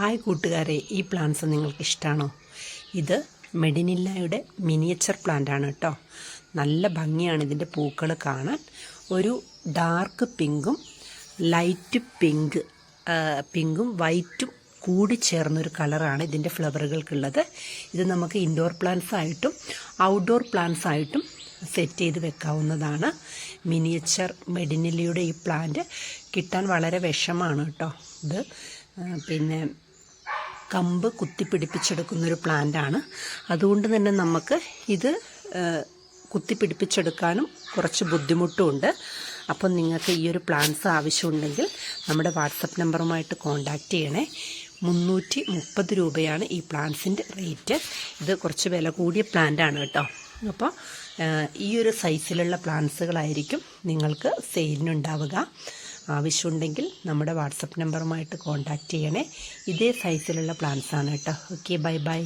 Hi കൂട്ടുകാരെ ഈ plants നിങ്ങൾക്ക് ഇഷ്ടമാണോ ഇത് മെഡിനില്ലയുടെ മിനിയേച്ചർ പ്ലാന്റ് ആണ് കേട്ടോ. നല്ല ഭംഗിയാണ് ഇതിന്റെ പൂക്കൾ കാണാൻ. ഒരു ഡാർക്ക് പിങ്കും ലൈറ്റ് പിങ്ക് പിങ്കും വൈറ്റും കൂടി ചേർന്നൊരു കളറാണ് ഇതിന്റെ ഫ്ലവറുകൾക്കുള്ളത് ഇത് നമുക്ക് ഇൻഡോർ പ്ലാന്റ്സ് ആയിട്ടും ഔട്ട്ഡോർ പ്ലാന്റ്സ് ആയിട്ടും സെറ്റ് ചെയ്ത് വെക്കാവുന്നതാണ്. മിനിയേച്ചർ മെഡിനിലിയുടെ ഈ പ്ലാന്റ് കിട്ടാൻ വളരെ വിഷമാണ് കേട്ടോ. ഇത് പിന്നെ കമ്പ് കുത്തിപ്പിടിപ്പിച്ചെടുക്കുന്നൊരു പ്ലാന്റാണ്. അതുകൊണ്ട് തന്നെ നമുക്ക് ഇത് കുത്തിപ്പിടിപ്പിച്ചെടുക്കാനും കുറച്ച് ബുദ്ധിമുട്ടുമുണ്ട്. അപ്പം നിങ്ങൾക്ക് ഈ ഒരു പ്ലാന്റ്സ് ആവശ്യമുണ്ടെങ്കിൽ നമ്മുടെ വാട്സപ്പ് നമ്പറുമായിട്ട് കോൺടാക്റ്റ് ചെയ്യണേ. മുന്നൂറ്റി മുപ്പത് രൂപയാണ് ഈ പ്ലാന്റ്സിന്റെ റേറ്റ്. ഇത് കുറച്ച് വില കൂടിയ പ്ലാന്റാണ് കേട്ടോ. അപ്പോൾ ഈ ഒരു സൈസിലുള്ള പ്ലാന്റ്സുകളായിരിക്കും നിങ്ങൾക്ക് സെയിലിനുണ്ടാവുക. ആവശ്യമുണ്ടെങ്കിൽ നമ്മുടെ വാട്സപ്പ് നമ്പറുമായിട്ട് കോൺടാക്റ്റ് ചെയ്യണേ. ഇതേ സൈസിലുള്ള പ്ലാന്റ്സാണ് കേട്ടോ. Okay bye bye